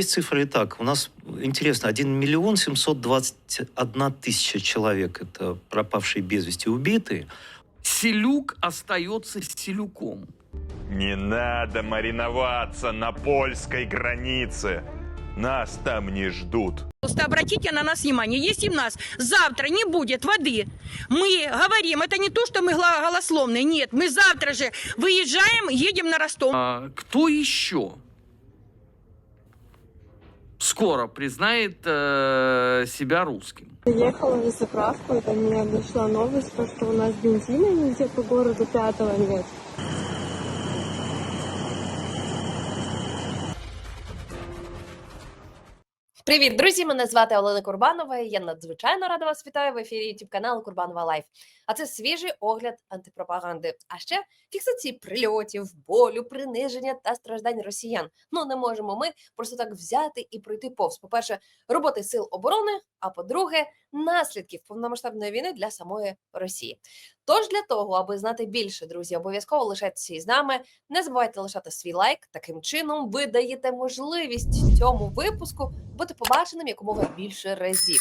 Есть цифры и так. У нас, интересно, 1 миллион 721 тысяча человек. Это пропавшие без вести убитые. Селюк остается селюком. Не надо мариноваться на польской границе. Нас там не ждут. Просто обратите на нас внимание. Если у нас завтра не будет воды, мы говорим, это не то, что мы голословные, нет, мы завтра же выезжаем, едем на Ростов. А кто еще скоро признает э, себя русским? Ехала на заправку, и до меня дошла новость, то, что у нас бензина нигде по городу пятого нет. Привіт, друзі! Мене звати Олена Курбанова. і Я надзвичайно рада вас вітаю в ефірі youtube каналу Курбанова Лайф. А це свіжий огляд антипропаганди. А ще фіксації прильотів, болю, приниження та страждань росіян. Ну не можемо ми просто так взяти і пройти повз. По-перше, роботи сил оборони. А по-друге, наслідків повномасштабної війни для самої Росії. Тож для того, аби знати більше, друзі, обов'язково лишайтеся із нами. Не забувайте лишати свій лайк. Таким чином ви даєте можливість цьому випуску бути побаченим якомога більше разів.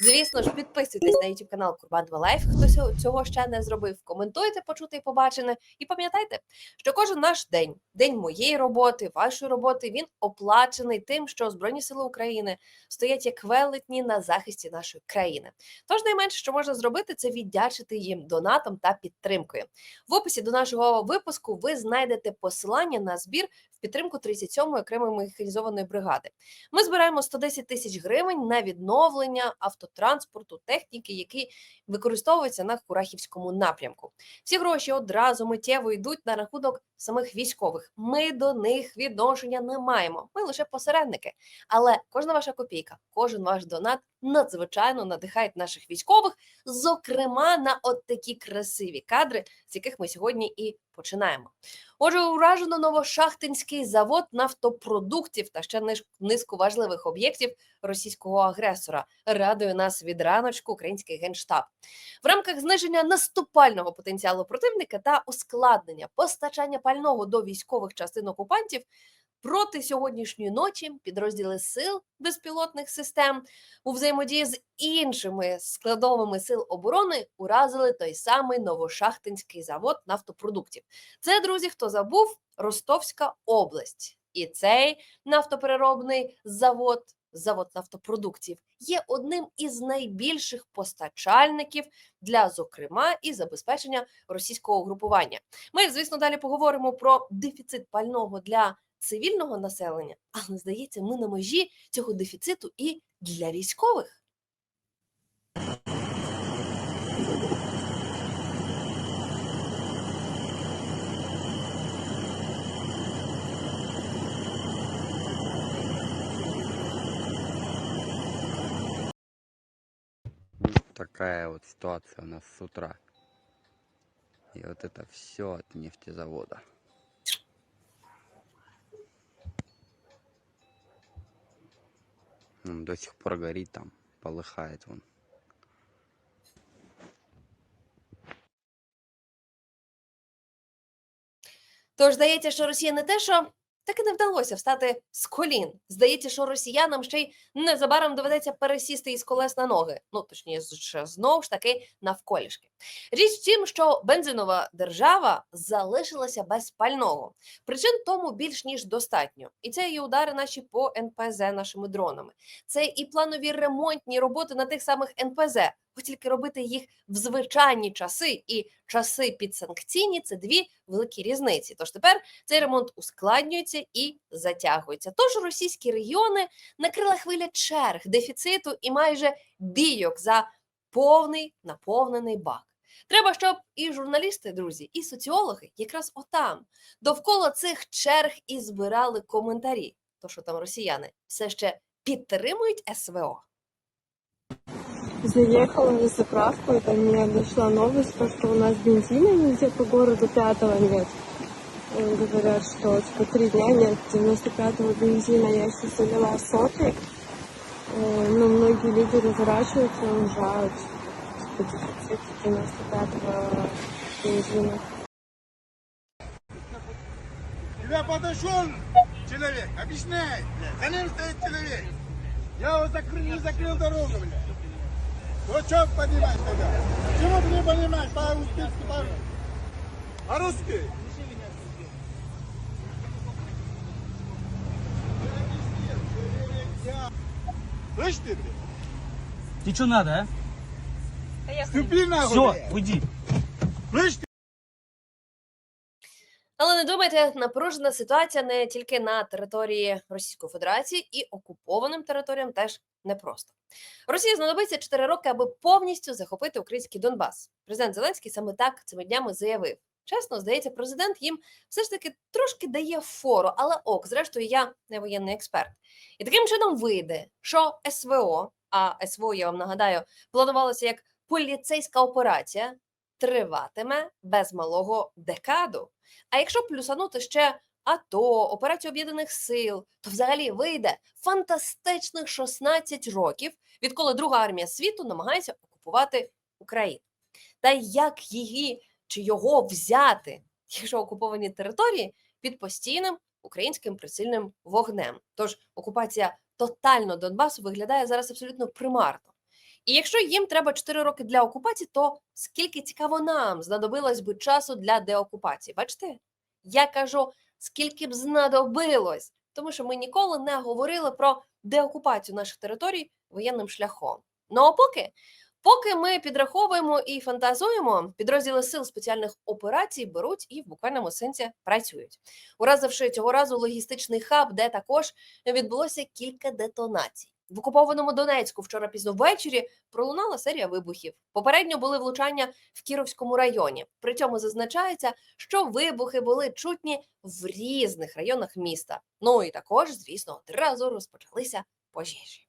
Звісно ж, підписуйтесь на YouTube канал Курбан Лайф. Хто цього ще не зробив, коментуйте, почути і побачене. І пам'ятайте, що кожен наш день, день моєї роботи, вашої роботи, він оплачений тим, що Збройні Сили України стоять як велетні на захисті нашої країни. Тож найменше, що можна зробити, це віддячити їм донатом та підтримкою. В описі до нашого випуску ви знайдете посилання на збір в підтримку 37-ї окремої механізованої бригади. Ми збираємо 110 тисяч гривень на відновлення автотранспорту, техніки, які використовуються на Курахівському напрямку. Всі гроші одразу миттєво йдуть на рахунок самих військових. Ми до них відношення не маємо. Ми лише посередники. Але кожна ваша копійка, кожен ваш донат надзвичайно надихають наших військових, зокрема на от такі красиві кадри, з яких ми сьогодні і починаємо. Отже, уражено Новошахтинський завод нафтопродуктів та ще низку важливих об'єктів російського агресора. Радує нас від раночку український генштаб. В рамках зниження наступального потенціалу противника та ускладнення постачання пального до військових частин окупантів. Проти сьогоднішньої ночі підрозділи сил безпілотних систем у взаємодії з іншими складовими сил оборони уразили той самий Новошахтинський завод нафтопродуктів. Це, друзі, хто забув, Ростовська область. І цей нафтопереробний завод, завод нафтопродуктів, є одним із найбільших постачальників для, зокрема, і забезпечення російського угрупування. Ми, звісно, далі поговоримо про дефіцит пального для цивільного населення, але здається, ми на межі цього дефіциту і для військових. такая вот ситуация у нас с утра. И вот это все от нефтезавода. Он до сих пор горит там, полыхает он. Тож здається, що Росія не те, що так і не вдалося встати з колін. Здається, що росіянам ще й незабаром доведеться пересісти із колес на ноги. Ну точніше, знову ж таки навколішки. Річ в тім, що бензинова держава залишилася без пального. Причин тому більш ніж достатньо. І це і удари наші по НПЗ нашими дронами. Це і планові ремонтні роботи на тих самих НПЗ. Тільки робити їх в звичайні часи і часи підсанкційні це дві великі різниці. Тож тепер цей ремонт ускладнюється і затягується. Тож російські регіони накрила хвиля черг, дефіциту і майже бійок за повний наповнений бак. Треба, щоб і журналісти, друзі, і соціологи якраз отам довкола цих черг і збирали коментарі. То що там росіяни все ще підтримують СВО. Заехала на заправку, и до меня дошла новость, то, что у нас бензина нигде по городу пятого нет. Э, Говорят, что типа три дня нет 95-го бензина. Я сейчас залила сотый. Э, Но многие люди разворачиваются и уезжают. Типа дефицит 95-го бензина. Тебя подошел Человек, объясняет, блядь. За ним стоит человек. Я его закрыл, не закрыл дорогу, блядь. Ну что понимаешь тогда? Почему ты не понимаешь по-узбекски, по- по-русски? Слышь ты, блядь? Тебе что надо, Ступи а? нахуй, Все, уйди. Слышь ты? Але не думайте, напружена ситуація не тільки на території Російської Федерації і окупованим територіям теж непросто. Росії знадобиться 4 роки, аби повністю захопити український Донбас. Президент Зеленський саме так цими днями заявив. Чесно, здається, президент їм все ж таки трошки дає фору, але ок, зрештою, я не воєнний експерт. І таким чином вийде, що СВО, а СВО, я вам нагадаю, планувалося як поліцейська операція, триватиме без малого декаду. А якщо плюсанути ще АТО, операцію об'єднаних сил, то взагалі вийде фантастичних 16 років, відколи друга армія світу намагається окупувати Україну. Та як її чи його взяти, якщо окуповані території під постійним українським прицільним вогнем? Тож окупація тотально Донбасу виглядає зараз абсолютно примарно. І якщо їм треба 4 роки для окупації, то скільки цікаво нам знадобилось би часу для деокупації? Бачите? Я кажу, скільки б знадобилось, тому що ми ніколи не говорили про деокупацію наших територій воєнним шляхом. Ну а поки, поки ми підраховуємо і фантазуємо, підрозділи сил спеціальних операцій беруть і в буквальному сенсі працюють, уразивши цього разу логістичний хаб, де також відбулося кілька детонацій. В окупованому Донецьку вчора пізно ввечері пролунала серія вибухів. Попередньо були влучання в Кіровському районі. При цьому зазначається, що вибухи були чутні в різних районах міста. Ну і також, звісно, одразу розпочалися пожежі.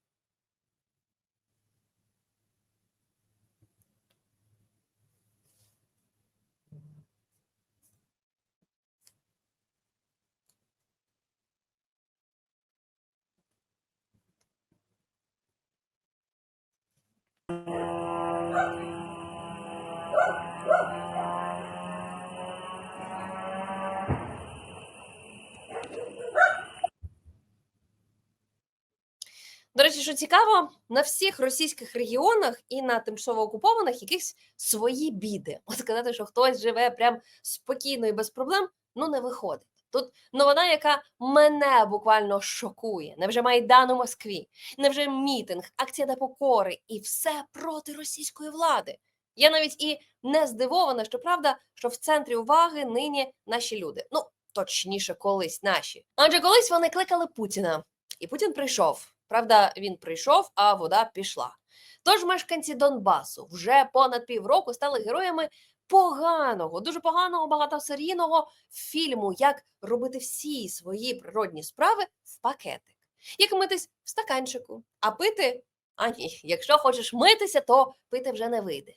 До речі, що цікаво, на всіх російських регіонах і на тимчасово окупованих якісь свої біди. От сказати, що хтось живе прям спокійно і без проблем, ну не виходить. Тут новина, яка мене буквально шокує. Невже Майдан у Москві? Невже мітинг, акція непокори і все проти російської влади? Я навіть і не здивована, що правда, що в центрі уваги нині наші люди. Ну, точніше, колись наші. Адже колись вони кликали Путіна, і Путін прийшов. Правда, він прийшов, а вода пішла. Тож мешканці Донбасу вже понад півроку стали героями поганого, дуже поганого багатосерійного фільму, як робити всі свої природні справи в пакетик, як митись в стаканчику, а пити. А ні, якщо хочеш митися, то пити вже не вийде.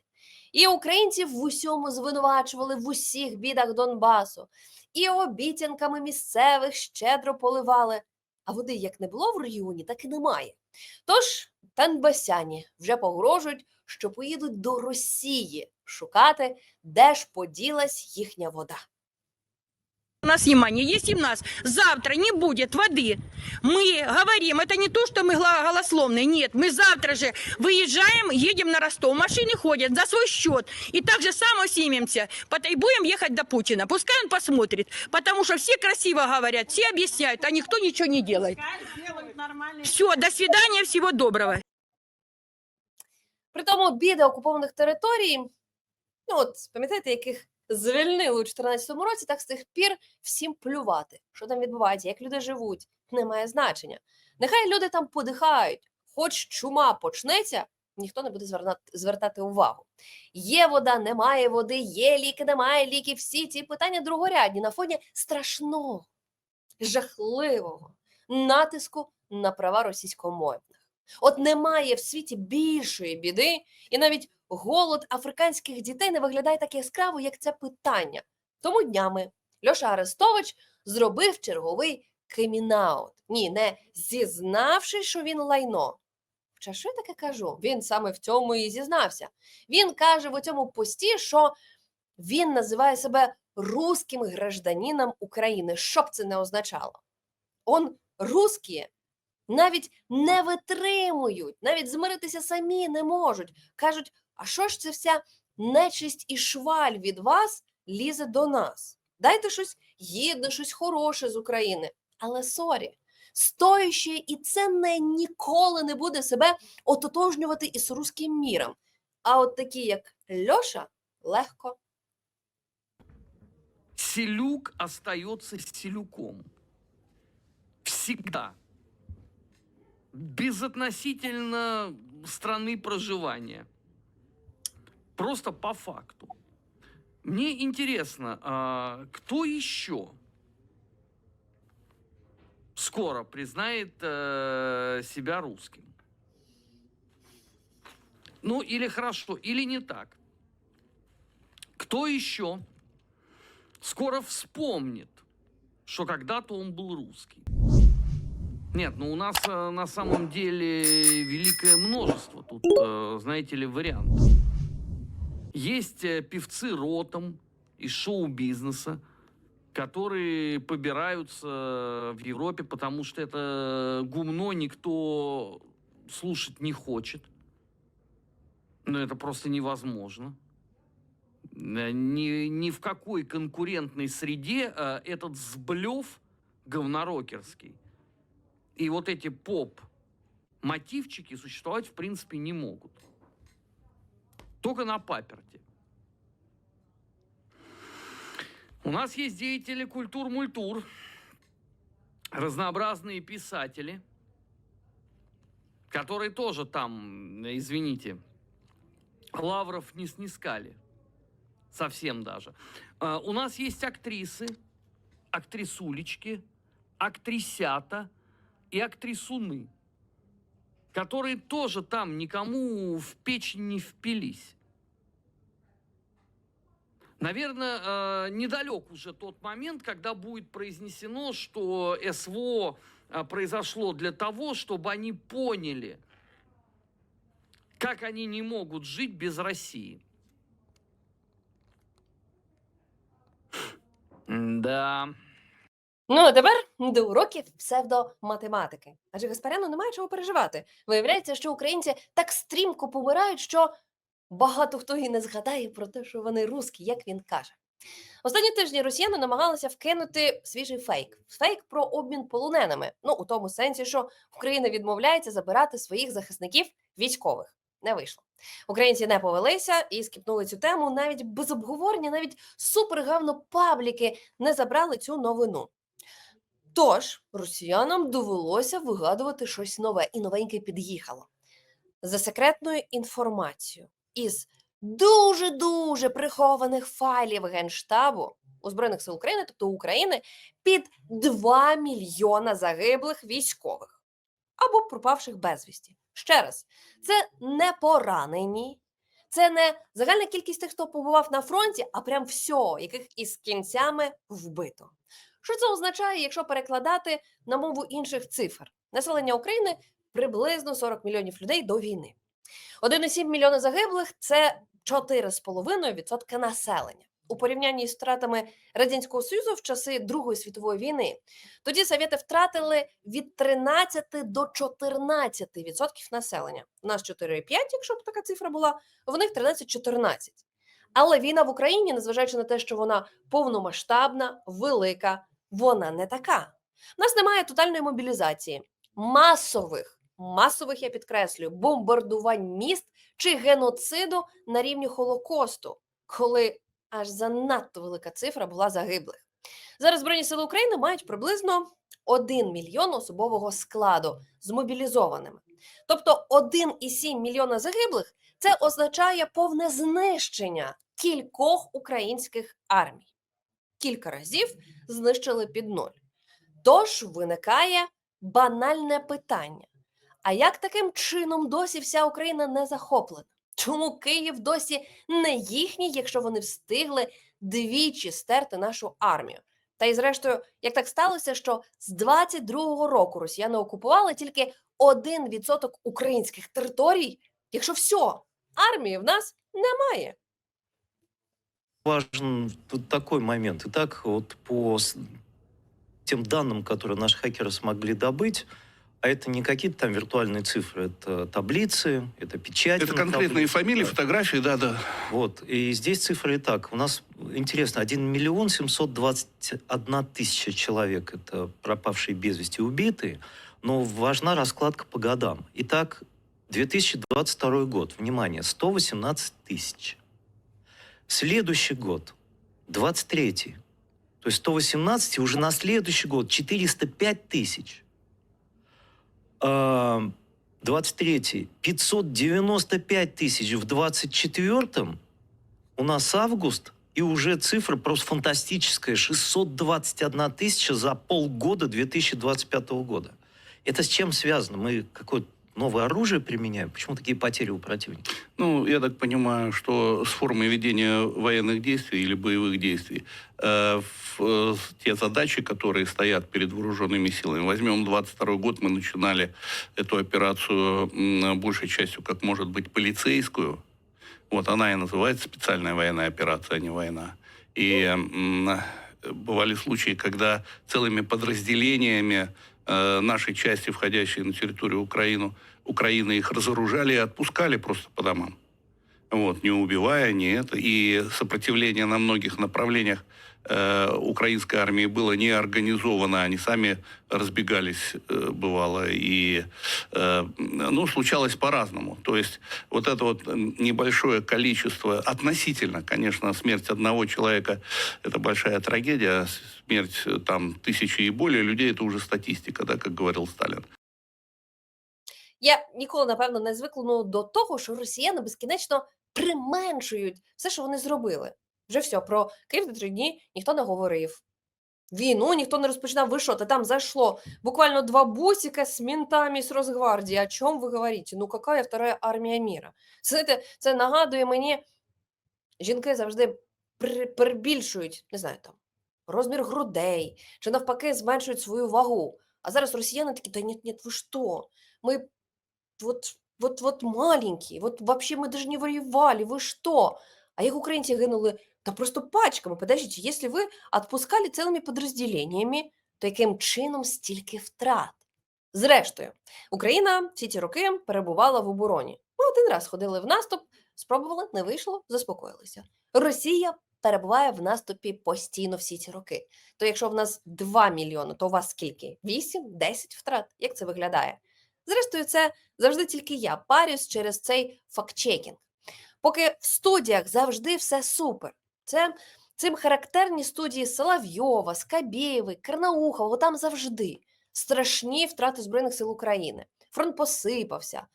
І українців в усьому звинувачували в усіх бідах Донбасу, і обіцянками місцевих щедро поливали. А води як не було в регіоні, так і немає. Тож танбасяні вже погрожують, що поїдуть до Росії шукати, де ж поділась їхня вода. У нас внимание, если у нас завтра не будет воды, мы говорим, это не то, что мы гла- голословные, нет, мы завтра же выезжаем, едем на Ростов, машины ходят за свой счет, и так же само снимемся, пот- и будем ехать до Путина, пускай он посмотрит, потому что все красиво говорят, все объясняют, а никто ничего не делает. Все, до свидания, всего доброго. При тому біди окупованих територій, ну от пам'ятаєте, яких звільнили у 2014 році, так з тих пір всім плювати, що там відбувається, як люди живуть, не має значення. Нехай люди там подихають, хоч чума почнеться, ніхто не буде звертати, звертати увагу. Є вода, немає води, є ліки, немає ліків. Всі ці питання другорядні на фоні страшного, жахливого натиску на права російськомовних. От немає в світі більшої біди, і навіть голод африканських дітей не виглядає так яскраво, як це питання. Тому днями Льоша Арестович зробив черговий кримінаут. Ні, не зізнавшись, що він лайно. Хоча що я таке кажу? Він саме в цьому і зізнався. Він каже в цьому пості, що він називає себе русським гражданином України, що б це не означало. Он русські навіть не витримують, навіть змиритися самі не можуть. Кажуть, а що ж це вся нечисть і шваль від вас лізе до нас? Дайте щось гідне, щось хороше з України. Але сорі, стояще і це ніколи не буде себе ототожнювати із руським міром. А от такі, як Льоша, легко. Селюк остается селюком. Всегда. Безотносительно страны проживания. Просто по факту. Мне интересно, а кто еще скоро признает э, себя русским? Ну, или хорошо, или не так. Кто еще скоро вспомнит, что когда-то он был русский. Нет, ну у нас э, на самом деле великое множество тут, э, знаете ли, вариантов. Есть э, певцы ротом из шоу-бизнеса, которые побираются в Европе, потому что это гумно никто слушать не хочет. Но это просто невозможно. Э, Ни, ни в какой конкурентной среде э, этот сблев говнорокерский и вот эти поп-мотивчики существовать в принципе не могут. Только на паперте. У нас есть деятели культур-мультур, разнообразные писатели, которые тоже там, извините, лавров не снискали. Совсем даже. А, У нас есть актрисы, актрисулечки, актрисята и актрисуны, которые тоже там никому в печень не впились. Наверное, э, недалек уже тот момент, когда будет произнесено, что СВО э, произошло для того, чтобы они поняли, как они не могут жить без России. Да. Ну, а тепер до уроків псевдоматематики. Адже Гаспаряну немає чого переживати. Виявляється, що українці так стрімко помирають, що багато хто і не згадає про те, що вони русські, як він каже. Останні тижні росіяни намагалися вкинути свіжий фейк. Фейк про обмін полоненими. Ну, у тому сенсі, що Україна відмовляється забирати своїх захисників військових. Не вийшло. Українці не повелися і скіпнули цю тему навіть без обговорення, навіть супергавно пабліки не забрали цю новину. Тож росіянам довелося вигадувати щось нове і новеньке під'їхало. За секретною інформацією із дуже дуже прихованих файлів Генштабу у Збройних сил України, тобто України, під 2 мільйона загиблих військових або пропавших безвісті. Ще раз, це не поранені, це не загальна кількість тих, хто побував на фронті, а прям все, яких із кінцями вбито. Що це означає, якщо перекладати на мову інших цифр? Населення України приблизно 40 мільйонів людей до війни. 1,7 мільйона загиблих це 4,5% населення. У порівнянні з втратами Радянського Союзу в часи Другої світової війни. Тоді совєти втратили від 13 до 14% населення. У нас 4,5, якщо б така цифра була, в них 13-14. Але війна в Україні, незважаючи на те, що вона повномасштабна, велика, вона не така. У нас немає тотальної мобілізації, масових, масових, я підкреслюю, бомбардувань міст чи геноциду на рівні Холокосту, коли аж занадто велика цифра була загиблих. Зараз Збройні сили України мають приблизно 1 мільйон особового складу з мобілізованими. Тобто 1,7 мільйона загиблих це означає повне знищення кількох українських армій. Кілька разів знищили під ноль. Тож виникає банальне питання: а як таким чином досі вся Україна не захоплена? Чому Київ досі не їхній, якщо вони встигли двічі стерти нашу армію? Та й зрештою, як так сталося, що з 22-го року росіяни окупували тільки 1% українських територій, якщо все, армії в нас немає. Важен такой момент. Итак, вот по тем данным, которые наши хакеры смогли добыть, а это не какие-то там виртуальные цифры, это таблицы, это печати. Это конкретные таблицах, фамилии, да. фотографии, да, да. Вот. И здесь цифры и так. У нас, интересно, 1 миллион 721 тысяча человек это пропавшие без вести убитые, но важна раскладка по годам. Итак, 2022 год, внимание, 118 тысяч. Следующий год, 23 То есть 118 и уже на следующий год 405 тысяч. А, 23 595 тысяч в 24 у нас август, и уже цифра просто фантастическая. 621 тысяча за полгода 2025 года. Это с чем связано? Мы какое-то новое оружие применяем? Почему такие потери у противника? Ну, я так понимаю, что с формой ведения военных действий или боевых действий э, в, э, те задачи, которые стоят перед вооруженными силами. Возьмем 22 год, мы начинали эту операцию м, большей частью, как может быть, полицейскую. Вот она и называется специальная военная операция, а не война. И м, бывали случаи, когда целыми подразделениями э, нашей части, входящей на территорию Украины, Украины, их разоружали и отпускали просто по домам. Вот, не убивая, не это. И сопротивление на многих направлениях э, украинской армии было не организовано. Они сами разбегались, э, бывало. И, э, ну, случалось по-разному. То есть вот это вот небольшое количество, относительно, конечно, смерть одного человека – это большая трагедия. Смерть э, там тысячи и более людей – это уже статистика, да, как говорил Сталин. Я ніколи, напевно, не звикну до того, що росіяни безкінечно применшують все, що вони зробили. Вже все, про Київ за три дні ніхто не говорив. Війну ніхто не розпочинав. Ви що, та там зайшло буквально два бусика з ментами з Росгвардії. О чому ви говорите? Ну, яка вторая армія міра? Знаєте, це нагадує мені, жінки завжди перебільшують, не знаю, там, розмір грудей, чи навпаки зменшують свою вагу. А зараз росіяни такі, да ні, ні, ви що? Ми вот, вот, вот маленькие, вот вообще мы даже не воевали, вы что? А як українці гинули та просто пачками. Подождите, если ви отпускали цілими підрозділеннями, то яким чином стільки втрат? Зрештою, Україна всі ці роки перебувала в обороні. Ми один раз ходили в наступ, спробували, не вийшло, заспокоїлися. Росія перебуває в наступі постійно всі ці роки. То якщо в нас 2 мільйони, то у вас скільки? 8-10 втрат. Як це виглядає? Зрештою, це завжди тільки я парюсь через цей фактчекінг. Поки в студіях завжди все супер. Це цим характерні студії Соловйова, Скабєєви, Карнаухова, там завжди страшні втрати Збройних сил України. Фронт посипався,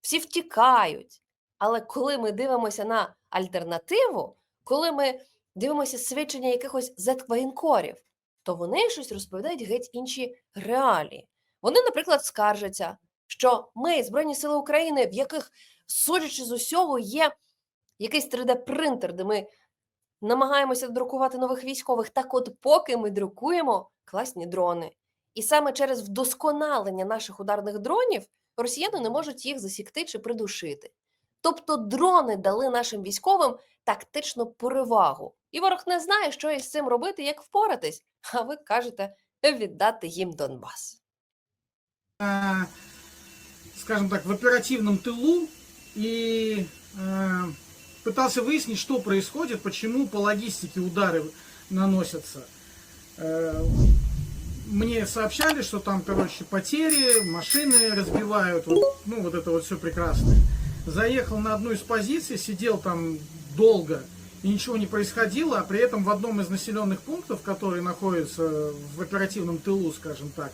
всі втікають. Але коли ми дивимося на альтернативу, коли ми дивимося свідчення якихось зетквоєнкорів, то вони щось розповідають геть інші реалії. Вони, наприклад, скаржаться, що ми, Збройні Сили України, в яких, судячи з усього, є якийсь 3D-принтер, де ми намагаємося друкувати нових військових. Так от, поки ми друкуємо класні дрони. І саме через вдосконалення наших ударних дронів росіяни не можуть їх засікти чи придушити. Тобто дрони дали нашим військовим тактичну перевагу. І ворог не знає, що із цим робити, як впоратись. А ви кажете віддати їм Донбас. э, скажем так, в оперативном тылу и э, пытался выяснить, что происходит, почему по логистике удары наносятся. Э, мне сообщали, что там, короче, потери, машины разбивают, вот, ну, вот это вот все прекрасно. Заехал на одну из позиций, сидел там долго, и ничего не происходило, а при этом в одном из населенных пунктов, который находится в оперативном тылу, скажем так,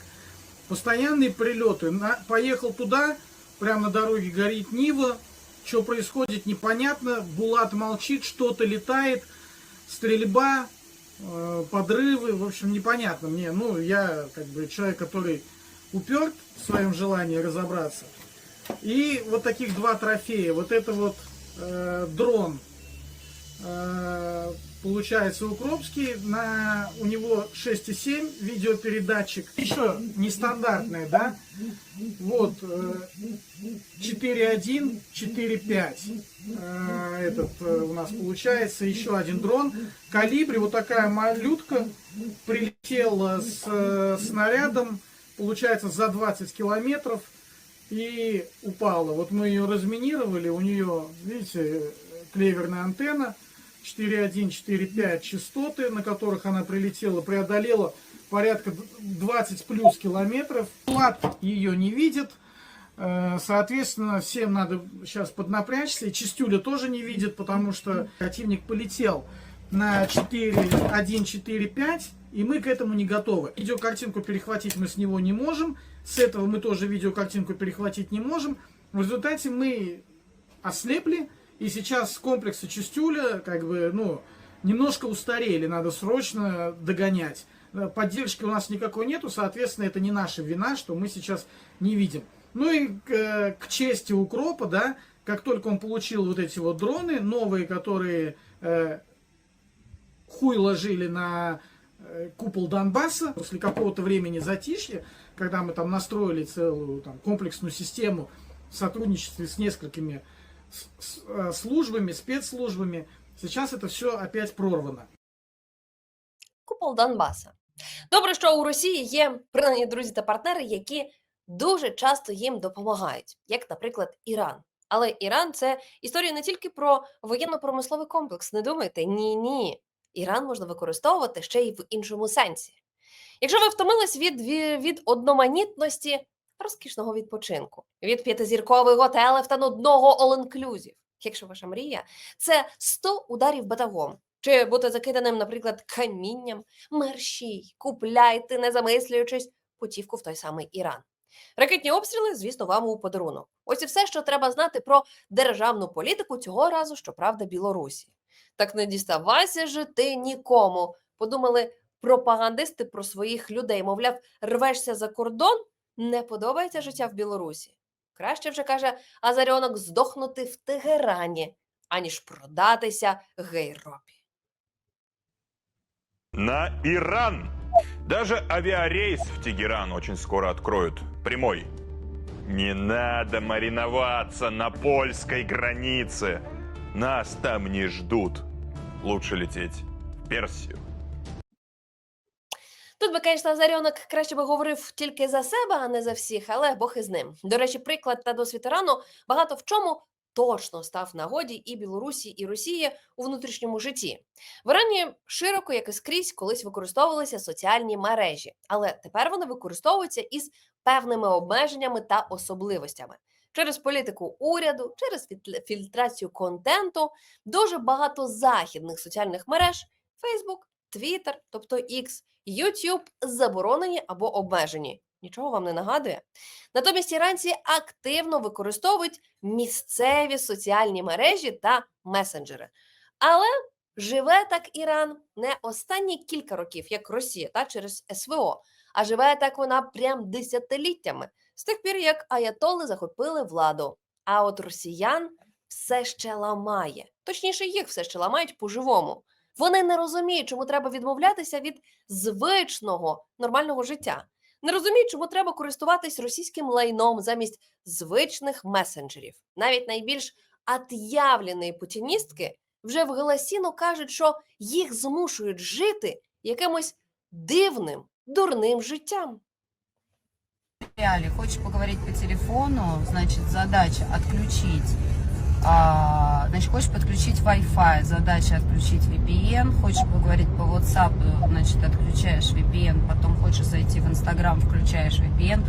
постоянные прилеты. На- поехал туда, прямо на дороге горит Нива, что происходит непонятно, Булат молчит, что-то летает, стрельба, э, подрывы, в общем, непонятно мне. Ну, я как бы человек, который уперт в своем желании разобраться. И вот таких два трофея. Вот это вот э, дрон. Э, получается Укропский, на, у него 6,7 видеопередатчик. Еще нестандартная, да? Вот, э, 4.1, 4.5. Э, Этот э, у нас получается еще один дрон. Калибри, вот такая малютка, прилетела с э, снарядом, получается, за 20 километров и упала. Вот мы ее разминировали, у нее, видите, клеверная антенна, 4.1, 4.5 частоты, на которых она прилетела, преодолела порядка 20 плюс километров. Влад ее не видит, Э, соответственно, всем надо сейчас поднапрячься. И Чистюля тоже не видит, потому что противник полетел на 4.1, 4.5, и мы к этому не готовы. Видеокартинку перехватить мы с него не можем, с этого мы тоже видеокартинку перехватить не можем. В результате мы ослепли, и сейчас комплексы Чистюля, как бы, ну, немножко устарели, надо срочно догонять. Э, Поддержки у нас никакой нету, соответственно, это не наша вина, что мы сейчас не видим. Ну и э, к чести Укропа, да, как только он получил вот эти вот дроны, новые, которые э, хуй ложили на э, купол Донбасса, после какого-то времени затишья, когда мы там настроили целую там, комплексную систему в сотрудничестве с несколькими службами, спецслужбами, сейчас это все опять прорвано. Купол Донбаса. Добре, що у Росії є принаймні друзі та партнери, які дуже часто їм допомагають, як, наприклад, Іран. Але Іран це історія не тільки про воєнно-промисловий комплекс. Не думайте, ні, ні. Іран можна використовувати ще й в іншому сенсі. Якщо ви втомились від, ві- від одноманітності розкішного відпочинку, від п'ятизіркових готелів та нудного all-inclusive, якщо ваша мрія це 100 ударів батагом, чи бути закиданим, наприклад, камінням, мерщій, купляйте, не замислюючись, путівку в той самий Іран. Ракетні обстріли, звісно, вам у подарунок. Ось і все, що треба знати про державну політику цього разу, щоправда, Білорусі. Так не діставайся же ти нікому. Подумали пропагандисти про своїх людей. Мовляв, рвешся за кордон, не подобається життя в Білорусі. Краще вже каже Азаріонок здохнути в Тегерані, аніж продатися гейропі. На Иран! Даже авиарейс в Тегеран очень скоро откроют. Прямой. Не надо мариноваться на польской границе. Нас там не ждут. Лучше лететь в Персию. Тут би, звісно, Азаріонок краще би говорив тільки за себе, а не за всіх, але Бог із ним. До речі, приклад та досвід Ірану багато в чому точно став нагоді і Білорусі, і Росії у внутрішньому житті. В Ірані широко, як і скрізь, колись використовувалися соціальні мережі, але тепер вони використовуються із певними обмеженнями та особливостями. Через політику уряду, через фільтрацію контенту, дуже багато західних соціальних мереж Facebook, Twitter, тобто X, YouTube заборонені або обмежені. Нічого вам не нагадує. Натомість іранці активно використовують місцеві соціальні мережі та месенджери. Але живе так Іран не останні кілька років, як Росія, та через СВО, а живе так вона прям десятиліттями з тих пір, як аятоли захопили владу. А от росіян все ще ламає. Точніше, їх все ще ламають по-живому. Вони не розуміють, чому треба відмовлятися від звичного нормального життя. Не розуміють, чому треба користуватись російським лайном замість звичних месенджерів. Навіть найбільш от'явлені путіністки вже в голосіну кажуть, що їх змушують жити якимось дивним, дурним життям. Хочешь поговорить по телефону, значит, задача отключить, а, значит, хочешь подключить Wi-Fi, задача отключить VPN, хочешь поговорить по WhatsApp, значит, отключаешь VPN, потом хочешь зайти в Instagram, включаешь VPN,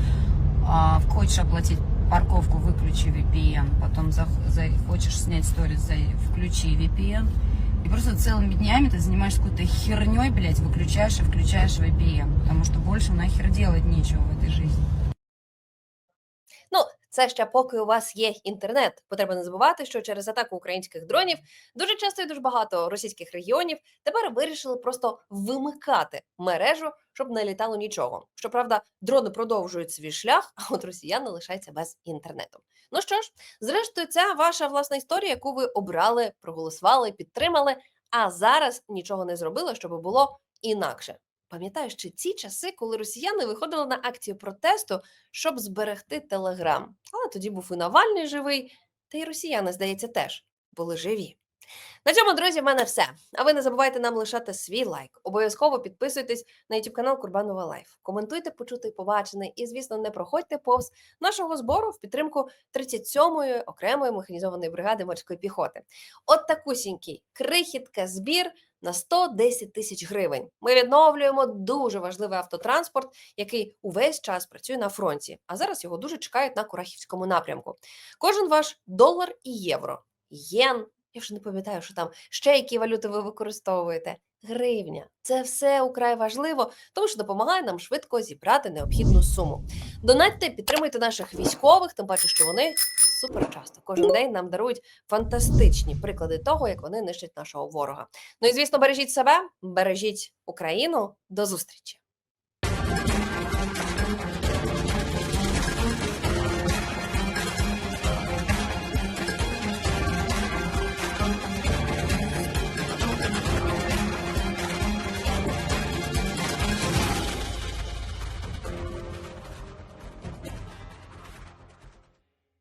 а, хочешь оплатить парковку, выключи VPN, потом хочешь снять сторис, включи VPN. И просто целыми днями ты занимаешься какой-то херней, блядь, выключаешь и включаешь VPN, потому что больше нахер делать нечего в этой жизни. Це ще поки у вас є інтернет. Потрібно не забувати, що через атаку українських дронів дуже часто і дуже багато російських регіонів тепер вирішили просто вимикати мережу, щоб не літало нічого. Щоправда, дрони продовжують свій шлях, а от росіяни лишаються без інтернету. Ну що ж, зрештою, ця ваша власна історія, яку ви обрали, проголосували, підтримали. а зараз нічого не зробила, щоб було інакше. Пам'ятаєш, чи ті часи, коли росіяни виходили на акцію протесту, щоб зберегти телеграм? Але тоді був і Навальний живий, та й росіяни, здається, теж були живі. На цьому, друзі, в мене все. А ви не забувайте нам лишати свій лайк. Обов'язково підписуйтесь на YouTube канал Курбанова Лайф. Коментуйте, почути, побачене, і, звісно, не проходьте повз нашого збору в підтримку 37-ї окремої механізованої бригади морської піхоти. От такусінький крихітка збір на 110 тисяч гривень. Ми відновлюємо дуже важливий автотранспорт, який увесь час працює на фронті. А зараз його дуже чекають на Курахівському напрямку. Кожен ваш долар і євро, єн. Я вже не пам'ятаю, що там ще які валюти ви використовуєте. Гривня. Це все украй важливо, тому що допомагає нам швидко зібрати необхідну суму. Донатьте, підтримуйте наших військових, тим паче, що вони супер часто кожен день нам дарують фантастичні приклади того, як вони нищать нашого ворога. Ну і звісно, бережіть себе, бережіть Україну. До зустрічі!